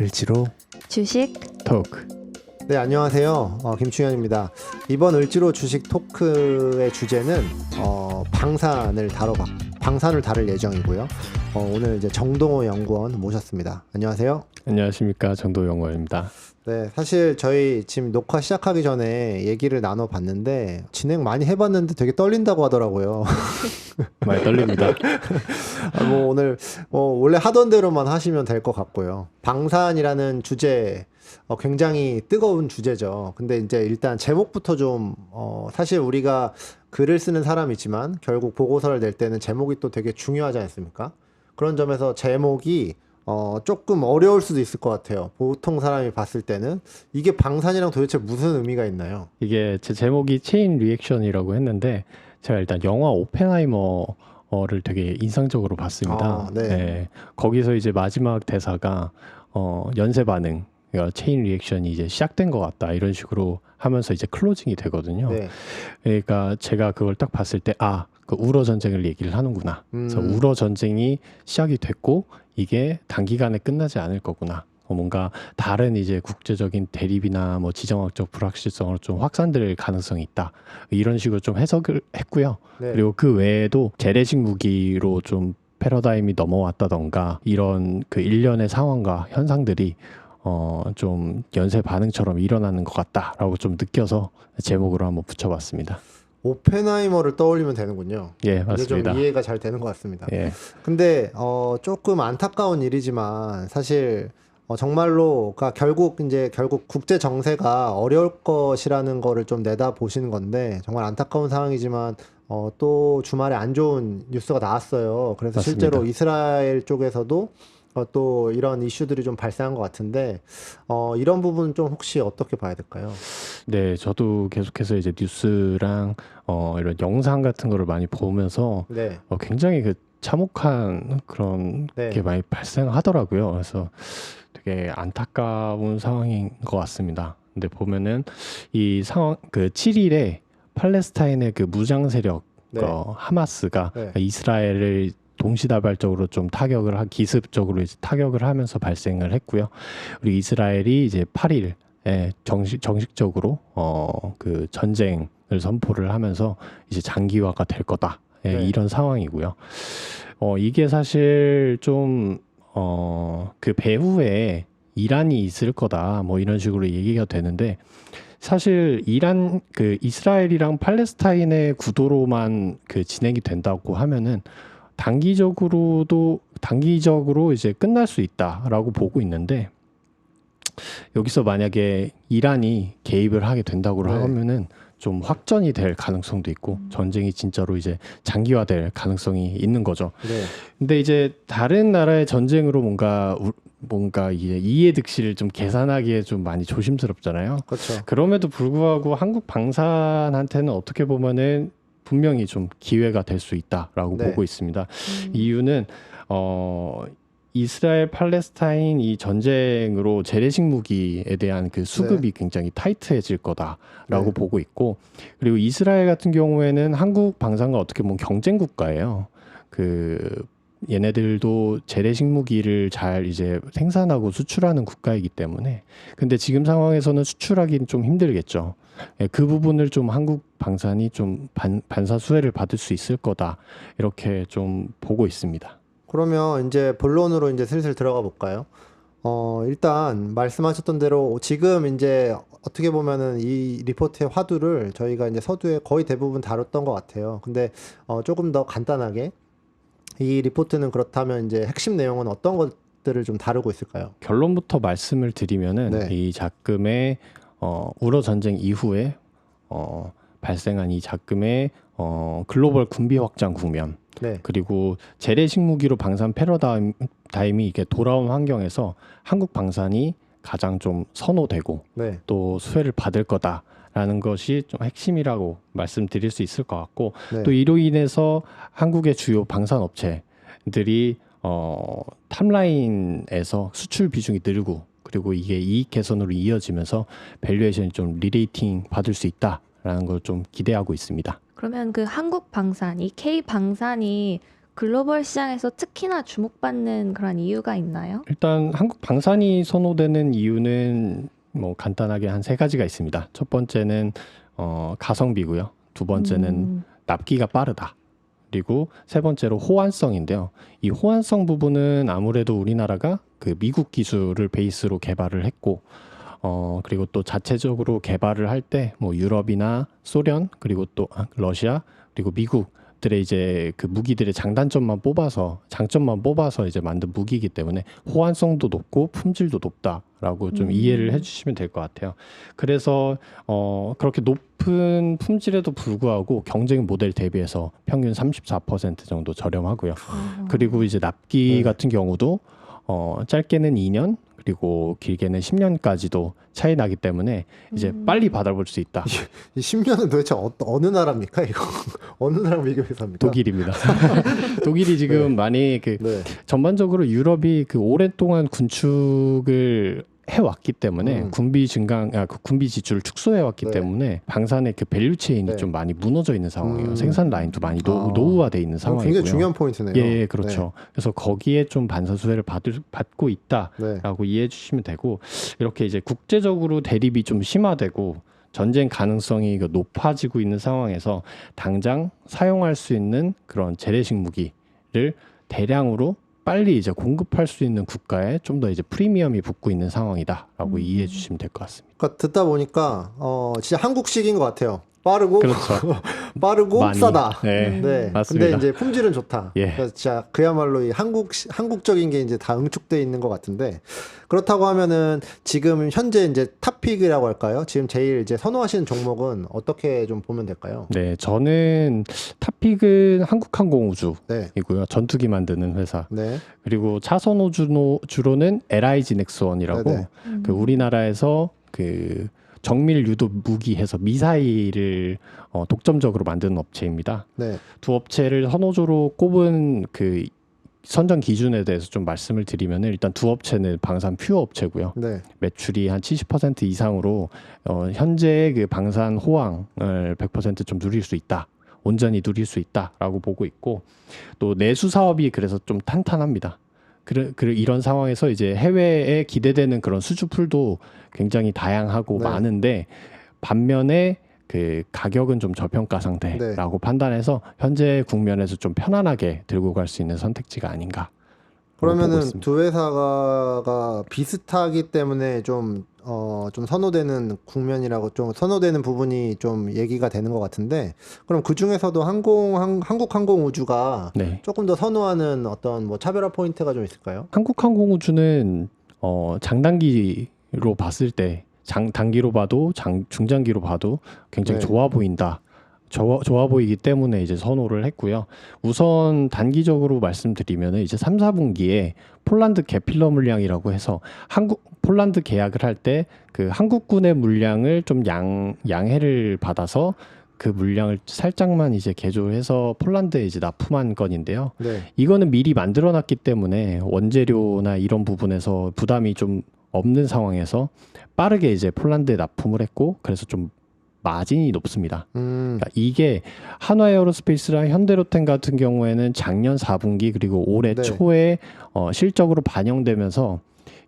을지로 주식 토크 네, 안녕하세요. 어, 김충현입니다. 이번 을지로 주식 토크의 주제는 어, 방산을 다뤄 방산을 다룰 예정이고요. 어, 오늘 이제 정동호 연구원 모셨습니다. 안녕하세요. 안녕하십니까 정도영어입니다. 네, 사실 저희 지금 녹화 시작하기 전에 얘기를 나눠봤는데 진행 많이 해봤는데 되게 떨린다고 하더라고요. 많이 떨립니다. 아, 뭐 오늘 뭐 원래 하던 대로만 하시면 될 것 같고요. 방산이라는 주제 어, 굉장히 뜨거운 주제죠. 근데 이제 일단 제목부터 좀 어, 사실 우리가 글을 쓰는 사람이지만 결국 보고서를 낼 때는 제목이 또 되게 중요하지 않습니까? 그런 점에서 제목이 어, 조금 어려울 수도 있을 것 같아요. 보통 사람이 봤을 때는 이게 방산이랑 도대체 무슨 의미가 있나요? 이게 제 제목이 체인 리액션이라고 했는데 제가 일단 영화 오펜하이머를 되게 인상적으로 봤습니다. 아, 네. 거기서 이제 마지막 대사가 어, 연쇄 반응, 그러니까 체인 리액션이 이제 시작된 것 같다 이런 식으로 하면서 이제 클로징이 되거든요. 네. 그러니까 제가 그걸 딱 봤을 때 아, 그 우러 전쟁을 얘기를 하는구나. 그래서 음. 우러 전쟁이 시작이 됐고 이게 단기간에 끝나지 않을 거구나. 어, 뭔가 다른 이제 국제적인 대립이나 뭐 지정학적 불확실성으로 좀 확산될 가능성이 있다. 이런 식으로 좀 해석을 했고요. 네. 그리고 그 외에도 재래식 무기로 좀 패러다임이 넘어왔다던가 이런 그 일련의 상황과 현상들이 어 좀 연쇄 반응처럼 일어나는 것 같다라고 좀 느껴서 제목으로 한번 붙여봤습니다. 오펜하이머를 떠올리면 되는군요. 예, 이게 좀 맞습니다. 이해가 잘 되는 것 같습니다. 예, 근데 어 조금 안타까운 일이지만 사실 어 정말로 그러니까 결국 이제 결국 국제 정세가 어려울 것이라는 거를 좀 내다 보시는 건데 정말 안타까운 상황이지만 어 또 주말에 안 좋은 뉴스가 나왔어요. 그래서 맞습니다. 실제로 이스라엘 쪽에서도 어 또 이런 이슈들이 좀 발생한 것 같은데 어 이런 부분 좀 혹시 어떻게 봐야 될까요? 네, 저도 계속해서 이제 뉴스랑 어 이런 영상 같은 거를 많이 보면서 네. 어, 굉장히 그 참혹한 그런 네. 게 많이 발생하더라고요. 그래서 되게 안타까운 상황인 것 같습니다. 근데 보면은 이 상황 그 7일에 팔레스타인의 그 무장 세력 네. 어, 하마스가 네. 이스라엘을 동시다발적으로 좀 타격을 하 기습적으로 이제 타격을 하면서 발생을 했고요. 그리고 이스라엘이 이제 8일에 정식 정식적으로 어 그 전쟁을 선포를 하면서 이제 장기화가 될 거다. 예, 네. 이런 상황이고요. 어 이게 사실 좀 어 그 배후에 이란이 있을 거다. 뭐 이런 식으로 얘기가 되는데 사실 이란 그 이스라엘이랑 팔레스타인의 구도로만 그 진행이 된다고 하면은 단기적으로도 단기적으로 이제 끝날 수 있다라고 보고 있는데 여기서 만약에 이란이 개입을 하게 된다고 네. 하면은 좀 확전이 될 가능성도 있고 전쟁이 진짜로 이제 장기화될 가능성이 있는 거죠. 네. 근데 이제 다른 나라의 전쟁으로 뭔가 우- 뭔가 이게 이해득실을 좀 계산하기에 좀 많이 조심스럽잖아요. 그렇죠. 그럼에도 불구하고 한국 방산한테는 어떻게 보면은 분명히 좀 기회가 될 수 있다라고 네. 보고 있습니다. 이유는 어 이스라엘 팔레스타인 이 전쟁으로 재래식 무기에 대한 그 수급이 굉장히 타이트해질 거다라고 네. 보고 있고 그리고 이스라엘 같은 경우에는 한국 방산과 어떻게 보면 경쟁 국가예요. 그 얘네들도 재래식 무기를 잘 이제 생산하고 수출하는 국가이기 때문에 근데 지금 상황에서는 수출하기는 좀 힘들겠죠. 예, 그 부분을 좀 한국 방산이 좀 반, 반사 수혜를 받을 수 있을 거다 이렇게 좀 보고 있습니다. 그러면 이제 본론으로 이제 슬슬 들어가 볼까요? 어, 일단 말씀하셨던 대로 지금 이제 어떻게 보면은 이 리포트의 화두를 저희가 이제 서두에 거의 대부분 다뤘던 것 같아요. 근데 어, 조금 더 간단하게 이 리포트는 그렇다면 이제 핵심 내용은 어떤 것들을 좀 다루고 있을까요? 결론부터 말씀을 드리면은 네. 이 작금의 어, 우러 전쟁 이후에 어, 발생한 이 작금의 어, 글로벌 군비 확장 국면 네. 그리고 재래식 무기로 방산 패러다임이 이게 돌아온 환경에서 한국 방산이 가장 좀 선호되고 네. 또 수혜를 받을 거다 라는 것이 좀 핵심이라고 말씀드릴 수 있을 것 같고 네. 또 이로 인해서 한국의 주요 방산 업체들이 어 탑라인에서 수출 비중이 늘고 그리고 이게 이익 개선으로 이어지면서 밸류에이션이 좀 리레이팅 받을 수 있다라는 걸 좀 기대하고 있습니다. 그러면 그 한국 방산, 이 K 방산이 글로벌 시장에서 특히나 주목받는 그런 이유가 있나요? 일단 한국 방산이 선호되는 이유는 뭐 간단하게 한 세 가지가 있습니다. 첫 번째는 어, 가성비고요. 두 번째는 음, 납기가 빠르다. 그리고 세 번째로 호환성인데요. 이 호환성 부분은 아무래도 우리나라가 그 미국 기술을 베이스로 개발을 했고, 어, 그리고 또 자체적으로 개발을 할 때 뭐 유럽이나 소련, 그리고 또 아, 러시아, 그리고 미국 들의 이제 그 무기들의 장단점만 뽑아서, 장점만 뽑아서 이제 만든 무기이기 때문에 호환성도 높고 품질도 높다라고 좀 음. 이해를 해주시면 될 것 같아요. 그래서 어, 그렇게 높은 품질에도 불구하고 경쟁 모델 대비해서 평균 34% 정도 저렴하고요. 어. 그리고 이제 납기 네. 같은 경우도 어, 짧게는 2년 그리고 길게는 10년까지도 차이 나기 때문에 이제 음. 빨리 받아볼 수 있다. 이 10년은 도대체 어, 어느 나라입니까 이거? 어느 나라랑 비교해서 합니까? 독일입니다. 독일이 지금 많이 그 네. 전반적으로 유럽이 그 오랫동안 군축을 해왔기 때문에 음. 군비 증강, 아, 그 군비 지출을 축소해왔기 네. 때문에 방산의 그 밸류 체인이 네. 좀 많이 무너져 있는 상황이에요. 음. 생산 라인도 많이 노, 아. 노후화돼 있는 어, 상황이고요. 굉장히 중요한 포인트네요. 예, 예, 그렇죠. 그래서 거기에 좀 반사 수혜를 받을, 받고 있다. 네. 네. 라고 이해해 주시면 되고 이렇게 이제 국제적으로 대립이 좀 심화되고 전쟁 가능성이 그 높아지고 있는 상황에서 당장 사용할 수 있는 그런 재래식 무기를 대량으로 빨리 이제 공급할 수 있는 국가에 좀 더 이제 프리미엄이 붙고 있는 상황이다라고 음. 이해해 주시면 될 것 같습니다. 그러니까 듣다 보니까 어 진짜 한국식인 것 같아요. 빠르고 그렇죠. 빠르고 많이. 싸다. 네. 네, 맞습니다. 근데 이제 품질은 좋다. 예. 그래서 진짜 그야말로 이 한국 한국적인 게 이제 다 응축돼 있는 것 같은데 그렇다고 하면은 지금 현재 이제 탑픽이라고 할까요? 지금 제일 이제 선호하시는 종목은 어떻게 좀 보면 될까요? 네, 저는 탑픽은 한국항공우주이고요. 네, 전투기 만드는 회사. 네, 그리고 차선 우주로 주로는 LIG 넥스원이라고. 음. 그 우리나라에서 그 정밀 유도 무기 해서 미사일을 어, 독점적으로 만드는 업체입니다. 네, 두 업체를 선호조로 꼽은 그 선정 기준에 대해서 좀 말씀을 드리면 일단 두 업체는 방산 퓨어 업체고요. 네, 매출이 한 70% 이상으로 어, 현재의 그 방산 호황을 100%좀 누릴 수 있다. 온전히 누릴 수 있다라고 보고 있고 또 내수 사업이 그래서 좀 탄탄합니다. 그래, 그래 이런 상황에서 이제 해외에 기대되는 그런 수주풀도 굉장히 다양하고 네. 많은데 반면에 그 가격은 좀 저평가 상태라고 네. 판단해서 현재 국면에서 좀 편안하게 들고 갈 수 있는 선택지가 아닌가. 그러면은. 두 회사가 비슷하기 때문에 좀, 어, 좀 선호되는 국면이라고 좀 선호되는 부분이 좀 얘기가 되는 것 같은데, 그럼 그 중에서도 항공, 항, 한국항공우주가 네. 조금 더 선호하는 어떤 뭐 차별화 포인트가 좀 있을까요? 한국항공우주는 어, 장단기로 봤을 때 장, 단기로 봐도 장, 중장기로 봐도 굉장히 네. 좋아 보인다. 좋아, 좋아 보이기 때문에 이제 선호를 했고요. 우선 단기적으로 말씀드리면 이제 3, 4분기에 폴란드 개필러 물량이라고 해서 한국 폴란드 계약을 할 때 그 한국군의 물량을 좀 양, 양해를 받아서 그 물량을 살짝만 이제 개조해서 폴란드에 이제 납품한 건인데요. 네. 이거는 미리 만들어 놨기 때문에 원재료나 이런 부분에서 부담이 좀 없는 상황에서 빠르게 이제 폴란드에 납품을 했고 그래서 좀 마진이 높습니다. 음, 그러니까 이게 한화 에어로스페이스랑 현대로템 같은 경우에는 작년 4분기 그리고 올해 네. 초에 어, 실적으로 반영되면서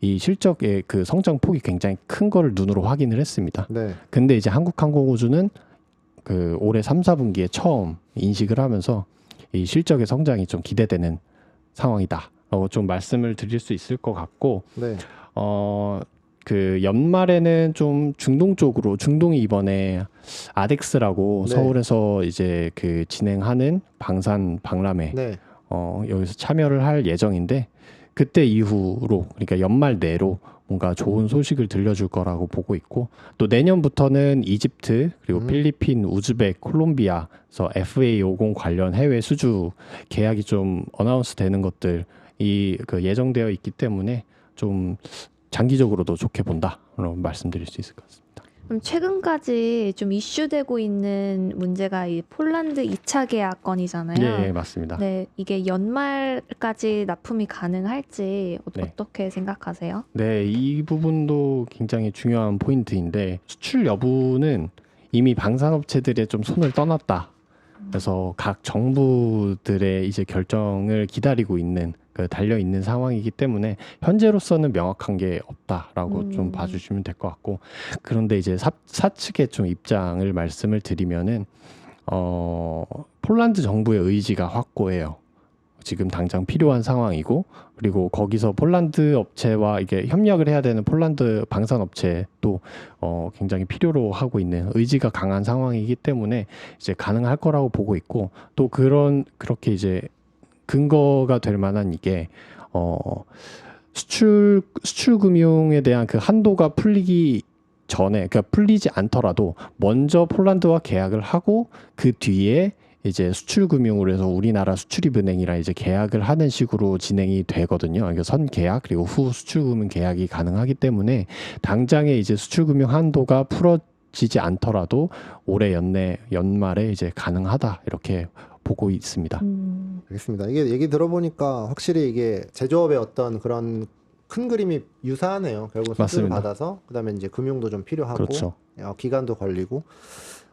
이 실적의 그 성장 폭이 굉장히 큰 거를 눈으로 확인을 했습니다. 네. 근데 이제 한국항공우주는 그 올해 3, 4분기에 처음 인식을 하면서 이 실적의 성장이 좀 기대되는 상황이다. 라고 좀 말씀을 드릴 수 있을 것 같고 네. 어, 그 연말에는 좀 중동 쪽으로 중동이 이번에 아덱스라고 네. 서울에서 이제 그 진행하는 방산 박람회 네. 어, 여기서 참여를 할 예정인데 그때 이후로 그러니까 연말 내로 뭔가 좋은 소식을 들려줄 거라고 보고 있고 또 내년부터는 이집트 그리고 음. 필리핀, 우즈벡, 콜롬비아에서 FA50 관련 해외 수주 계약이 좀 어나운스 되는 것들 이 그 예정되어 있기 때문에 좀 장기적으로도 좋게 본다로 말씀드릴 수 있을 것 같습니다. 그럼 최근까지 좀 이슈되고 있는 문제가 이 폴란드 2차 계약 건이잖아요. 예, 예, 맞습니다. 네, 이게 연말까지 납품이 가능할지 어- 네. 어떻게 생각하세요? 네, 이 부분도 굉장히 중요한 포인트인데 수출 여부는 이미 방산업체들의 좀 손을 떠났다. 그래서 각 정부들의 이제 결정을 기다리고 있는 그 달려 있는 상황이기 때문에 현재로서는 명확한 게 없다라고 음. 좀 봐주시면 될 것 같고 그런데 이제 사, 사측의 좀 입장을 말씀을 드리면은 어 폴란드 정부의 의지가 확고해요. 지금 당장 필요한 상황이고 그리고 거기서 폴란드 업체와 이게 협력을 해야 되는 폴란드 방산 업체도 어 굉장히 필요로 하고 있는 의지가 강한 상황이기 때문에 이제 가능할 거라고 보고 있고 또 그런 그렇게 이제 근거가 될 만한 이게 어 수출 수출 금융에 대한 그 한도가 풀리기 전에 그러니까 풀리지 않더라도 먼저 폴란드와 계약을 하고 그 뒤에 이제 수출 금융으로 해서 우리나라 수출입은행이랑 이제 계약을 하는 식으로 진행이 되거든요. 그러니까 선 계약 그리고 후 수출 금융 계약이 가능하기 때문에 당장에 이제 수출 금융 한도가 풀어 지지 않더라도 올해 연내 연말에 이제 가능하다 이렇게 보고 있습니다. 음. 알겠습니다. 이게 얘기 들어보니까 확실히 이게 제조업의 어떤 그런 큰 그림이 유사하네요. 결국 수주를. 받아서 그다음에 이제 금융도 좀 필요하고 그렇죠. 어, 기간도 걸리고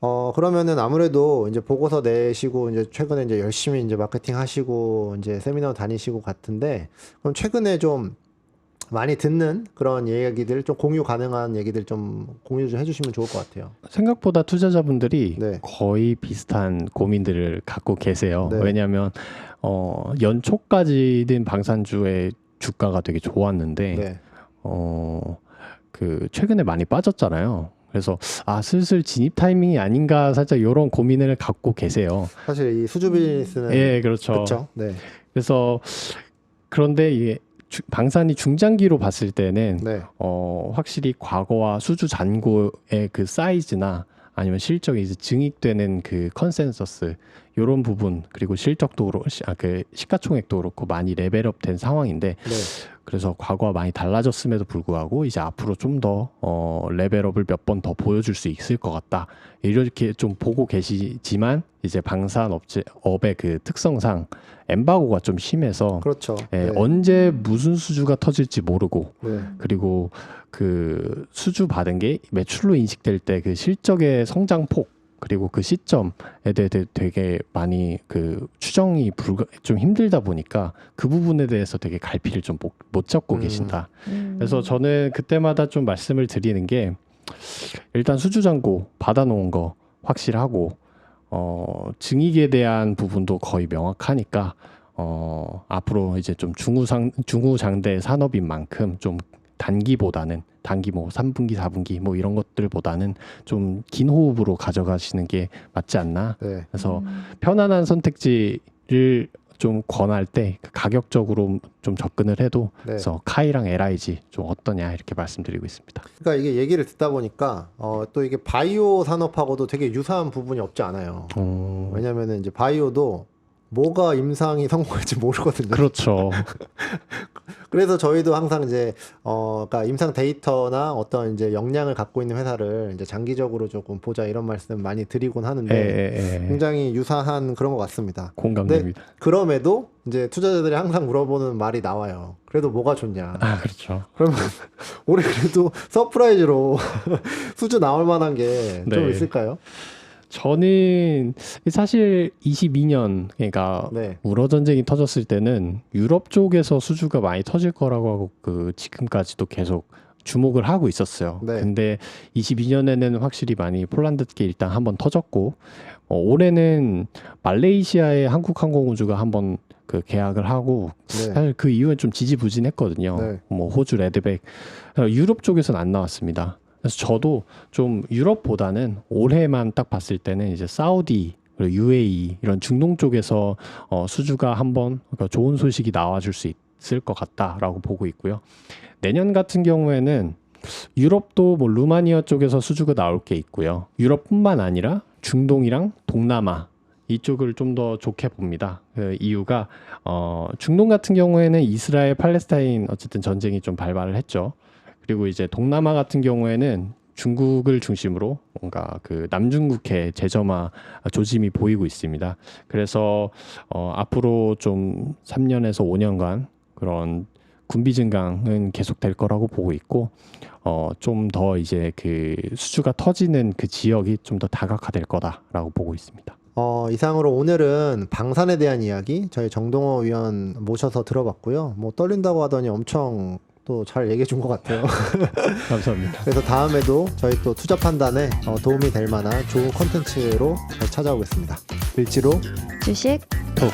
어 그러면은 아무래도 이제 보고서 내시고 이제 최근에 이제 열심히 이제 마케팅 하시고 이제 세미나 다니시고 같은데 그럼 최근에 좀 많이 듣는 그런 이야기들 좀 공유 가능한 얘기들 좀 공유 좀 해주시면 좋을 것 같아요. 생각보다 투자자분들이 네. 거의 비슷한 고민들을 갖고 계세요. 네. 왜냐하면 어, 연초까지는 방산주의 주가가 되게 좋았는데 네. 어, 그 최근에 많이 빠졌잖아요. 그래서 아 슬슬 진입 타이밍이 아닌가 살짝 이런 고민을 갖고 계세요. 사실 이 수주 비즈니스는 예, 그렇죠. 그렇죠. 네. 그래서 그런데 이게 주- 방산이 중장기로 봤을 때는 네. 어, 확실히 과거와 수주 잔고의 그 사이즈나 아니면 실적이 이제 증익되는 그 컨센서스 요런 부분 그리고 실적도 그렇고 아, 그 시가총액도 그렇고 많이 레벨업 된 상황인데 네. 그래서 과거와 많이 달라졌음에도 불구하고 이제 앞으로 좀 더 어, 레벨업을 몇 번 더 보여줄 수 있을 것 같다 이렇게 좀 보고 계시지만 이제 방산 업체 업의 그 특성상 엠바고가 좀 심해서 그렇죠. 예, 네. 언제 무슨 수주가 터질지 모르고 네. 그리고 그 수주 받은 게 매출로 인식될 때 그 실적의 성장폭 그리고 그 시점에 대해 되게 많이 그 추정이 불가 좀 힘들다 보니까 그 부분에 대해서 되게 갈피를 좀 못 잡고 음. 계신다. 음. 그래서 저는 그때마다 좀 말씀을 드리는 게 일단 수주 잔고 받아놓은 거 확실하고 어 증익에 대한 부분도 거의 명확하니까 어 앞으로 이제 좀 중후상 중후장대 산업인 만큼 좀 단기보다는 단기 뭐 3분기 4분기 뭐 이런 것들보다는 좀 긴 호흡으로 가져가시는 게 맞지 않나 네. 그래서 음. 편안한 선택지를 좀 권할 때 가격적으로 좀 접근을 해도 네. 그래서 카이랑 LIG 좀 어떠냐 이렇게 말씀드리고 있습니다. 그러니까 이게 얘기를 듣다 보니까 어, 또 이게 바이오 산업하고도 되게 유사한 부분이 없지 않아요. 어, 왜냐면은 이제 바이오도 뭐가 임상이 성공할지 모르거든요. 그렇죠. 그래서 저희도 항상 이제 어, 그러니까 임상 데이터나 어떤 이제 역량을 갖고 있는 회사를 이제 장기적으로 조금 보자 이런 말씀 많이 드리곤 예, 하는데 예, 예. 굉장히 유사한 그런 것 같습니다. 공감됩니다. 그럼에도 이제 투자자들이 항상 물어보는 말이 나와요. 그래도 뭐가 좋냐? 아 그렇죠. 그러면 올해 그래도 서프라이즈로 수주 나올 만한 게좀 네. 있을까요? 저는 사실 22년 그러니까 네. 우러 전쟁이 터졌을 때는 유럽 쪽에서 수주가 많이 터질 거라고 하고 그 지금까지도 계속 주목을 하고 있었어요. 네. 근데 22년에는 확실히 많이 폴란드께 일단 한번 터졌고 어, 올해는 말레이시아의 한국 항공우주가 한번 그 계약을 하고 네. 사실 그 이후엔 좀 지지부진했거든요. 네. 뭐 호주 레드백 어, 유럽 쪽에서는 안 나왔습니다. 그래서 저도 좀 유럽보다는 올해만 딱 봤을 때는 이제 사우디 그리고 UAE 이런 중동 쪽에서 어, 수주가 한번 그러니까 좋은 소식이 나와줄 수 있을 것 같다라고 보고 있고요. 내년 같은 경우에는 유럽도 뭐 루마니아 쪽에서 수주가 나올 게 있고요. 유럽뿐만 아니라 중동이랑 동남아 이쪽을 좀 더 좋게 봅니다. 그 이유가 어, 중동 같은 경우에는 이스라엘 팔레스타인 어쨌든 전쟁이 좀 발발을 했죠. 그리고 이제 동남아 같은 경우에는 중국을 중심으로 뭔가 그 남중국해 재점화 조짐이 보이고 있습니다. 그래서 어, 앞으로 좀 3년에서 5년간 그런 군비 증강은 계속될 거라고 보고 있고 어, 좀 더 이제 그 수주가 터지는 그 지역이 좀 더 다각화될 거다라고 보고 있습니다. 어, 이상으로 오늘은 방산에 대한 이야기 저희 정동호 위원 모셔서 들어봤고요. 뭐 떨린다고 하더니 엄청 또 잘 얘기해 준 것 같아요. 감사합니다. 그래서 다음에도 저희 또 투자 판단에 어, 도움이 될 만한 좋은 컨텐츠로 찾아오겠습니다. 을지로 주식 톡.